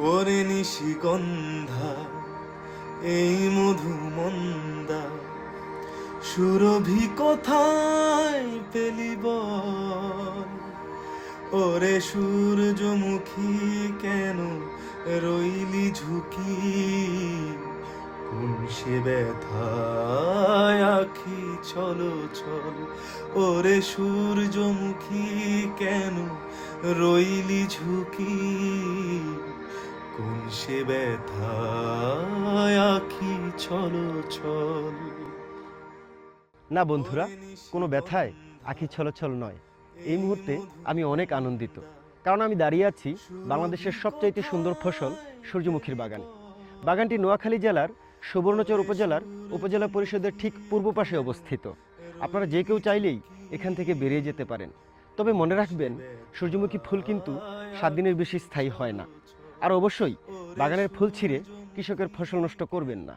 ওরে নিশিকন্ধা এই মধু মন্দা সুরভি কোথায় পেলি বল? ওরে সূর্যমুখী, কেন রইলি ঝুঁকি? কোন সে ব্যথায় আখি চলো চল? ওরে সূর্যমুখী, কেন রইলি ঝুঁকি? সে ব্যথায়, আখি চলো চল না বন্ধুরা, কোনো ব্যথায় আখি ছলছল নয়। এই মুহূর্তে আমি অনেক আনন্দিত, কারণ আমি দাঁড়িয়ে আছি বাংলাদেশের সবচাইতে সুন্দর ফসল সূর্যমুখীর বাগান। বাগানটি নোয়াখালী জেলার সুবর্ণচর উপজেলার উপজেলা পরিষদের ঠিক পূর্ব পাশে অবস্থিত। আপনারা যে কেউ চাইলেই এখান থেকে বেরিয়ে যেতে পারেন। তবে মনে রাখবেন, সূর্যমুখী ফুল কিন্তু সাত দিনের বেশি স্থায়ী হয় না। আর অবশ্যই বাগানের ফুল ছিঁড়ে কৃষকের ফসল নষ্ট করবেন না।